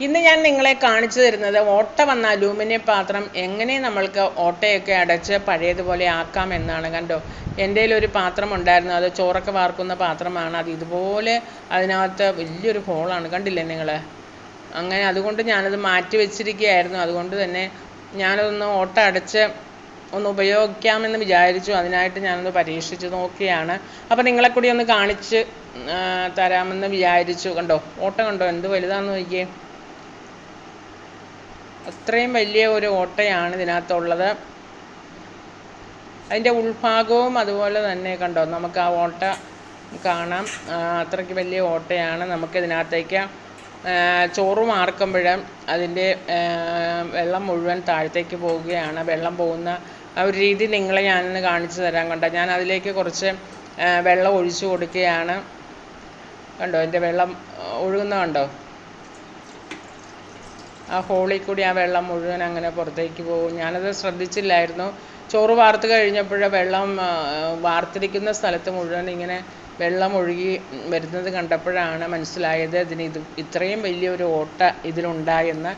ഇന്ന് ഞാൻ നിങ്ങളെ കാണിച്ചു തരുന്നത് ഓട്ട വന്ന അലൂമിനിയം പാത്രം എങ്ങനെ നമ്മൾക്ക് ഓട്ടയൊക്കെ അടച്ച് പഴയതുപോലെ ആക്കാം എന്നാണ്. കണ്ടോ? എന്റെ ഒരു പാത്രം ഉണ്ടായിരുന്നു. അത് ചോറൊക്കെ വാർക്കുന്ന പാത്രമാണ്. അത് ഇതുപോലെ അതിനകത്ത് വലിയൊരു ഹോളാണ്. കണ്ടില്ലേ നിങ്ങൾ അങ്ങനെ അതുകൊണ്ട് ഞാനത് മാറ്റി വെച്ചിരിക്കുകയായിരുന്നു. അതുകൊണ്ട് തന്നെ ഞാനതൊന്ന് ഓട്ട അടച്ച് ഒന്ന് ഉപയോഗിക്കാമെന്ന് വിചാരിച്ചു. അതിനായിട്ട് ഞാനൊന്ന് പരീക്ഷിച്ച് നോക്കിയാണ്. അപ്പോൾ നിങ്ങളെ കൂടി ഒന്ന് കാണിച്ച് തരാമെന്ന് വിചാരിച്ചു. കണ്ടോ? ഓട്ടം കണ്ടോ? എന്ത് വലുതാണെന്ന് നോക്കിയേ. അത്രയും വലിയ ഒരു ഓട്ടയാണ് ഇതിനകത്തുള്ളത്. അതിന്റെ ഉൾഭാഗവും അതുപോലെ തന്നെ കണ്ടോ നമുക്ക് ആ ഓട്ട കാണാം. അത്രയ്ക്ക് വലിയ ഓട്ടയാണ് നമുക്ക് ഇതിനകത്തേക്ക് ചോറ് മാർക്കുമ്പോൾ അതിന്റെ വെള്ളം മുഴുവൻ താഴത്തേക്ക് പോവുകയാണ്. വെള്ളം പോകുന്ന ആ ഒരു രീതി നിങ്ങളെ ഞാനൊന്ന് കാണിച്ചു തരാൻ കണ്ടോ. ഞാൻ അതിലേക്ക് കുറച്ച് വെള്ളം ഒഴിച്ചു കൊടുക്കുകയാണ്. കണ്ടോ എന്റെ വെള്ളം ഒഴുകുന്ന കണ്ടോ? ആ ഹോളിൽ കൂടി ആ വെള്ളം മുഴുവൻ അങ്ങനെ പുറത്തേക്ക് പോകും. ഞാനത് ശ്രദ്ധിച്ചില്ലായിരുന്നു. ചോറ് വാർത്ത് കഴിഞ്ഞപ്പോഴേ വെള്ളം വാർത്തിരിക്കുന്ന സ്ഥലത്ത് മുഴുവൻ ഇങ്ങനെ വെള്ളം ഒഴുകി വരുന്നത് കണ്ടപ്പോഴാണ് മനസ്സിലായത് ഇതിന് ഇത് ഇത്രയും വലിയൊരു ഓട്ട ഇതിലുണ്ടായെന്ന്.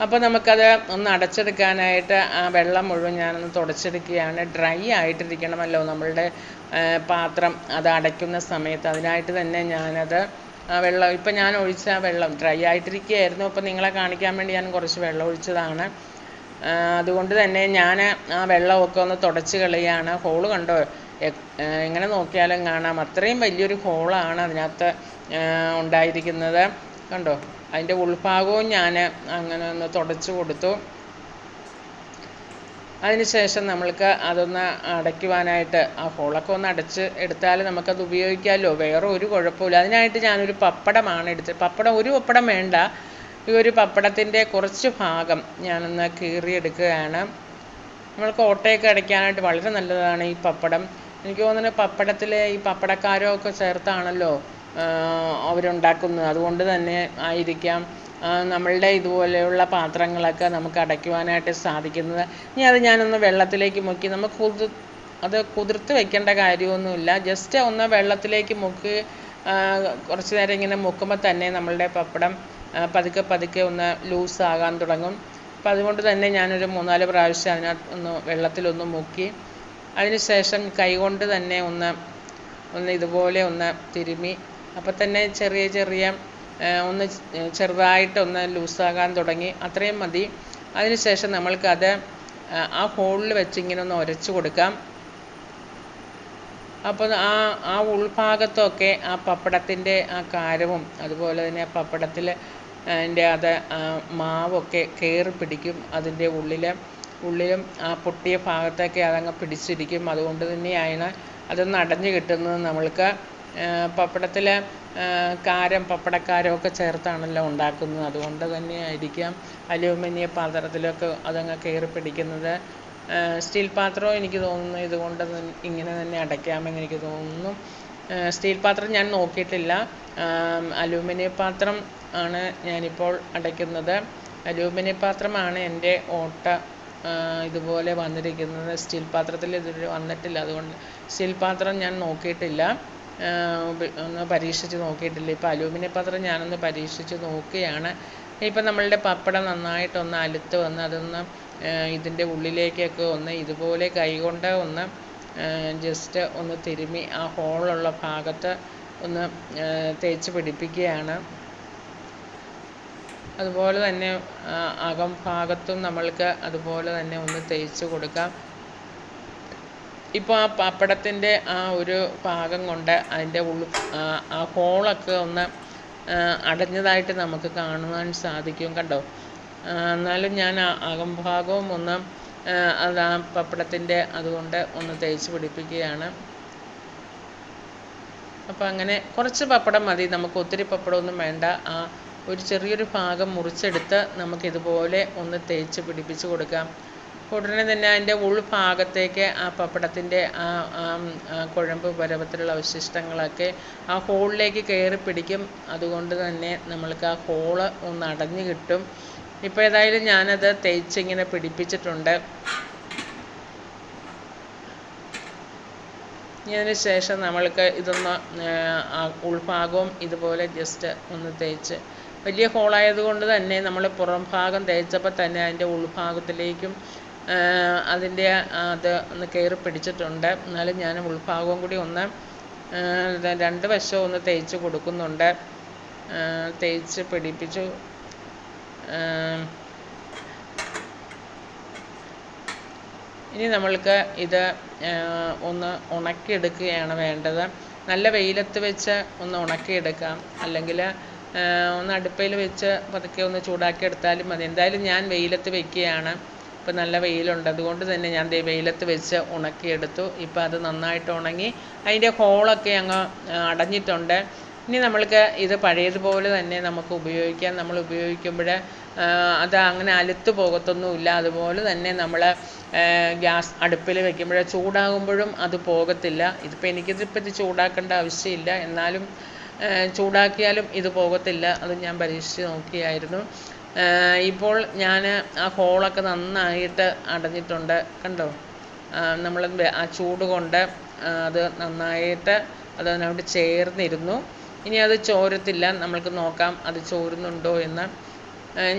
അപ്പോൾ നമുക്കത് ഒന്ന് അടച്ചെടുക്കാനായിട്ട് ആ വെള്ളം മുഴുവൻ ഞാനൊന്ന് തുടച്ചെടുക്കുകയാണ്. ഡ്രൈ ആയിട്ടിരിക്കണമല്ലോ നമ്മളുടെ പാത്രം. അത് അടയ്ക്കുന്ന സമയത്ത് അതിനായിട്ട് തന്നെ ഞാനത് ആ വെള്ളം ഇപ്പം ഞാൻ ഒഴിച്ച ആ വെള്ളം ഡ്രൈ ആയിട്ടിരിക്കുകയായിരുന്നു. അപ്പം നിങ്ങളെ കാണിക്കാൻ വേണ്ടി ഞാൻ കുറച്ച് വെള്ളം ഒഴിച്ചതാണ്. അതുകൊണ്ട് തന്നെ ഞാൻ ആ വെള്ളമൊക്കെ ഒന്ന് തുടച്ച് കളയാണ് ഹോൾ കണ്ടോ? എങ്ങനെ നോക്കിയാലും കാണാം. അത്രയും വലിയൊരു ഹോളാണ് അതിനകത്ത് ഉണ്ടായിരിക്കുന്നത്. കണ്ടോ? അതിന്റെ ഉൾഭാഗവും ഞാൻ അങ്ങനെ ഒന്ന് തുടച്ച് കൊടുത്തു. അതിനുശേഷം നമ്മൾക്ക് അതൊന്ന് അടയ്ക്കുവാനായിട്ട് ആ ഹോളൊക്കെ ഒന്ന് അടച്ച് എടുത്താൽ നമുക്കത് ഉപയോഗിക്കാമല്ലോ. വേറെ ഒരു കുഴപ്പമില്ല അതിനായിട്ട് ഞാനൊരു പപ്പടമാണ് എടുത്തത്. പപ്പടം ഒരു പപ്പടം വേണ്ട. ഈ ഒരു പപ്പടത്തിന്റെ കുറച്ച് ഭാഗം ഞാനൊന്ന് കീറിയെടുക്കുകയാണ്. നമ്മൾക്ക് ഓട്ടയൊക്കെ അടയ്ക്കാനായിട്ട് വളരെ നല്ലതാണ് ഈ പപ്പടം. എനിക്ക് തോന്നുന്നു പപ്പടത്തിലെ ഈ പപ്പടക്കാരോ ഒക്കെ ചേർത്താണല്ലോ അവരുണ്ടാക്കുന്നത്. അതുകൊണ്ട് തന്നെ ആയിരിക്കാം. നമ്മളുടെ ഇതുപോലെയുള്ള പാത്രങ്ങളൊക്കെ നമുക്ക് അടയ്ക്കുവാനായിട്ട് സാധിക്കുന്നത്. ഇനി അത് ഞാനൊന്ന് വെള്ളത്തിലേക്ക് മുക്കി നമുക്ക് കുതിർ അത് കുതിർത്ത് വെക്കേണ്ട കാര്യമൊന്നുമില്ല. ജസ്റ്റ് ഒന്ന് വെള്ളത്തിലേക്ക് മുക്കി കുറച്ച് നേരം ഇങ്ങനെ മുക്കുമ്പോൾ തന്നെ നമ്മളുടെ പപ്പടം പതുക്കെ പതുക്കെ ഒന്ന് ലൂസാകാൻ തുടങ്ങും. അപ്പം അതുകൊണ്ട് തന്നെ ഞാനൊരു മൂന്നാൽ പ്രാവശ്യം അതിനകത്ത് ഒന്ന് വെള്ളത്തിലൊന്ന് മുക്കി അതിനുശേഷം കൈകൊണ്ട് തന്നെ ഒന്ന് ഒന്ന് ഇതുപോലെ ഒന്ന് തിരുമ്മി അപ്പം തന്നെ ചെറിയ ചെറിയ ഒന്ന് ചെറുതായിട്ടൊന്ന് ലൂസാകാൻ തുടങ്ങി. അത്രയും മതി. അതിനുശേഷം നമ്മൾക്കത് ആ, ഹോളിൽ വെച്ച് ഇങ്ങനെ ഒന്ന് ഉരച്ചു കൊടുക്കാം. അപ്പോൾ ആ ആ ഉൾഭാഗത്തൊക്കെ ആ പപ്പടത്തിന്റെ ആ കാരവും അതുപോലെ തന്നെ ആ പപ്പടത്തിൽ അതിന്റെ അത് മാവൊക്കെ കയറി പിടിക്കും. അതിന്റെ ഉള്ളിൽ ഉള്ളിലും ആ പൊട്ടിയ ഭാഗത്തൊക്കെ അതങ്ങ് പിടിച്ചിരിക്കും. അതുകൊണ്ട് തന്നെയാണ് അതൊന്ന് അടഞ്ഞു കിട്ടുന്നത് നമ്മൾക്ക്. പപ്പടത്തിൽ കാരം പപ്പടക്കാരം ഒക്കെ ചേർത്താണല്ലോ ഉണ്ടാക്കുന്നത്. അതുകൊണ്ട് തന്നെ ആയിരിക്കാം അലൂമിനിയം പാത്രത്തിലൊക്കെ അതങ്ങ് കയറി പിടിക്കുന്നത്. സ്റ്റീൽ പാത്രവും എനിക്ക് തോന്നുന്നു ഇതുകൊണ്ട് ഇങ്ങനെ തന്നെ അടയ്ക്കാമെന്ന് എനിക്ക് തോന്നുന്നു. സ്റ്റീൽ പാത്രം ഞാൻ നോക്കിയിട്ടില്ല. അലുമിനിയ പാത്രം ആണ് ഞാനിപ്പോൾ അടയ്ക്കുന്നത്. അലൂമിനിയം പാത്രമാണ് എന്റെ ഓട്ട ഇതുപോലെ വന്നിരിക്കുന്നത്. സ്റ്റീൽ പാത്രത്തിൽ ഇതുവരെ വന്നിട്ടില്ല. അതുകൊണ്ട് സ്റ്റീൽ പാത്രം ഞാൻ നോക്കിയിട്ടില്ല. ഒന്ന് പരീക്ഷിച്ച് നോക്കിയിട്ടില്ല. ഇപ്പോൾ അലൂമിനിയം പാത്രം ഞാനൊന്ന് പരീക്ഷിച്ച് നോക്കുകയാണ്. ഇപ്പം നമ്മളുടെ പപ്പടം നന്നായിട്ടൊന്ന് അലുത്ത് വന്ന് അതൊന്ന് ഇതിന്റെ ഉള്ളിലേക്കൊക്കെ ഒന്ന് ഇതുപോലെ കൈകൊണ്ട് ഒന്ന് ജസ്റ്റ് ഒന്ന് തിരുമ്മി ആ ഹോളുള്ള ഭാഗത്ത് ഒന്ന് തേച്ച് പിടിപ്പിക്കുകയാണ്. അതുപോലെ തന്നെ അകം ഭാഗത്തും നമ്മൾക്ക് അതുപോലെ തന്നെ ഒന്ന് തേച്ച് കൊടുക്കാം. ഇപ്പോൾ ആ പപ്പടത്തിന്റെ ആ ഒരു പാകം കൊണ്ട് അതിന്റെ ഉള്ളു ആ, ഹോളൊക്കെ ഒന്ന് അടഞ്ഞതായിട്ട് നമുക്ക് കാണുവാൻ സാധിക്കും കണ്ടോ? എന്നാലും ഞാൻ ആ അകംഭാഗവും ഒന്ന് അത് ആ പപ്പടത്തിന്റെ അതുകൊണ്ട് ഒന്ന് തേച്ച് പിടിപ്പിക്കുകയാണ്. അപ്പോൾ അങ്ങനെ കുറച്ച് പപ്പടം മതി. നമുക്ക് ഒത്തിരി പപ്പടമൊന്നും വേണ്ട. ആ ഒരു ചെറിയൊരു ഭാഗം മുറിച്ചെടുത്ത് നമുക്കിതുപോലെ ഒന്ന് തേച്ച് പിടിപ്പിച്ച് കൊടുക്കാം. ഉടനെ തന്നെ അതിന്റെ ഉൾഭാഗത്തേക്ക് ആ പപ്പടത്തിന്റെ ആ കുഴമ്പ് പരുവത്തിലുള്ള അവശിഷ്ടങ്ങളൊക്കെ ആ ഹോളിലേക്ക് കയറി പിടിക്കും. അതുകൊണ്ട് തന്നെ നമ്മൾക്ക് ആ ഹോൾ ഒന്ന് അടഞ്ഞു കിട്ടും. ഇപ്പോൾ ഏതായാലും ഞാനത് തേച്ചിങ്ങനെ പിടിപ്പിച്ചിട്ടുണ്ട്. ഇതിന് ശേഷം നമ്മൾക്ക് ഇതൊന്ന് ഉൾഭാഗവും ഇതുപോലെ ജസ്റ്റ് ഒന്ന് തേച്ച്. വലിയ ഹോളായത് കൊണ്ട് തന്നെ നമ്മൾ പുറം ഭാഗം തേച്ചപ്പോൾ തന്നെ അതിന്റെ ഉൾഭാഗത്തിലേക്കും അതിന്റെ അത് ഒന്ന് കയറി പിടിച്ചിട്ടുണ്ട്. എന്നാലും ഞാൻ ഉൾഭാഗവും കൂടി ഒന്ന് രണ്ട് വശവും ഒന്ന് തേച്ച് കൊടുക്കുന്നുണ്ട്. തേച്ച് പിടിപ്പിച്ചു. ഇനി നമ്മൾക്ക് ഇത് ഒന്ന് ഉണക്കിയെടുക്കുകയാണ് വേണ്ടത്. നല്ല വെയിലത്ത് വെച്ച് ഒന്ന് ഉണക്കിയെടുക്കാം. അല്ലെങ്കിൽ ഒന്ന് അടുപ്പയിൽ വെച്ച് പതുക്കെ ഒന്ന് ചൂടാക്കി എടുത്താലും മതി. എന്തായാലും ഞാൻ വെയിലത്ത് വെക്കുകയാണ്. ഇപ്പം നല്ല വെയിലുണ്ട്. അതുകൊണ്ട് തന്നെ ഞാൻ ദേ വെയിലത്ത് വെച്ച് ഉണക്കിയെടുത്തു. ഇപ്പം അത് നന്നായിട്ട് ഉണങ്ങി അതിന്റെ ഹോളൊക്കെ അങ്ങ് അടഞ്ഞിട്ടുണ്ട്. ഇനി നമ്മൾക്ക് ഇത് പഴയതുപോലെ തന്നെ നമുക്ക് ഉപയോഗിക്കാം. നമ്മൾ ഉപയോഗിക്കുമ്പോൾ അത് അങ്ങനെ അലുത്ത് പോകത്തൊന്നുമില്ല. അതുപോലെ തന്നെ നമ്മൾ ഗ്യാസ് അടുപ്പിൽ വെക്കുമ്പോൾ ചൂടാകുമ്പോഴും അത് പോകത്തില്ല. ഇതിപ്പോൾ എനിക്കിതിപ്പോൾ ഇത് ചൂടാക്കേണ്ട ആവശ്യമില്ല. എന്നാലും ചൂടാക്കിയാലും ഇത് പോകത്തില്ല. അത് ഞാൻ പരീക്ഷിച്ച് നോക്കിയായിരുന്നു. ഇപ്പോൾ ഞാൻ ആ ഹോളൊക്കെ നന്നായിട്ട് അടഞ്ഞിട്ടുണ്ട് കണ്ടോ? നമ്മൾ ആ ചൂട് കൊണ്ട് അത് നന്നായിട്ട് അത് അതിനോട് ചേർന്നിരുന്നു. ഇനി അത് ചോരത്തില്ല നമ്മൾക്ക് നോക്കാം അത് ചോരുന്നുണ്ടോ എന്ന്.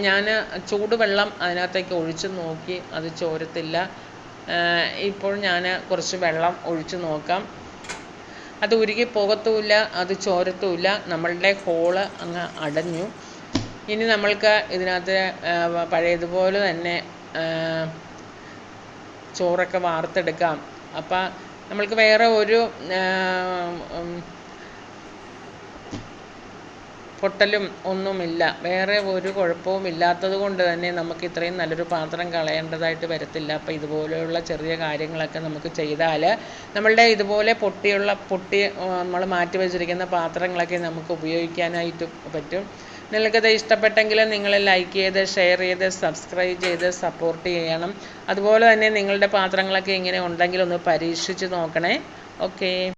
ഞാൻ ചൂടുവെള്ളം അതിനകത്തേക്ക് ഒഴിച്ച് നോക്കി അത് ചോരത്തില്ല. ഇപ്പോൾ ഞാൻ കുറച്ച് വെള്ളം ഒഴിച്ച് നോക്കാം. അത് ഉരുകി പോകത്തുമില്ല അത് ചോരത്തുമില്ല. നമ്മളുടെ ഹോൾ അങ്ങ് അടഞ്ഞു. ഇനി നമ്മൾക്ക് ഇതിനകത്ത് പഴയതുപോലെ തന്നെ ചോറൊക്കെ വാർത്തെടുക്കാം. അപ്പം നമ്മൾക്ക് വേറെ ഒരു പൊട്ടലും ഒന്നുമില്ല. വേറെ ഒരു കുഴപ്പവും ഇല്ലാത്തത് കൊണ്ട് തന്നെ നമുക്ക് ഇത്രയും നല്ലൊരു പാത്രം കളയേണ്ടതായിട്ട് വരത്തില്ല. അപ്പോൾ ഇതുപോലെയുള്ള ചെറിയ കാര്യങ്ങളൊക്കെ നമുക്ക് ചെയ്താൽ നമ്മളുടെ ഇതുപോലെ പൊട്ടിയുള്ള പൊട്ടി നമ്മൾ മാറ്റി വെച്ചിരിക്കുന്ന പാത്രങ്ങളൊക്കെ നമുക്ക് ഉപയോഗിക്കാനായിട്ട് പറ്റും. നിങ്ങൾക്കത് ഇഷ്ടപ്പെട്ടെങ്കിൽ നിങ്ങൾ ലൈക്ക് ചെയ്ത് ഷെയർ ചെയ്ത് സബ്സ്ക്രൈബ് ചെയ്ത് സപ്പോർട്ട് ചെയ്യണം. അതുപോലെ തന്നെ നിങ്ങളുടെ പാത്രങ്ങളൊക്കെ ഇങ്ങനെ ഉണ്ടെങ്കിൽ ഒന്ന് പരീക്ഷിച്ച് നോക്കണേ. ഓക്കേ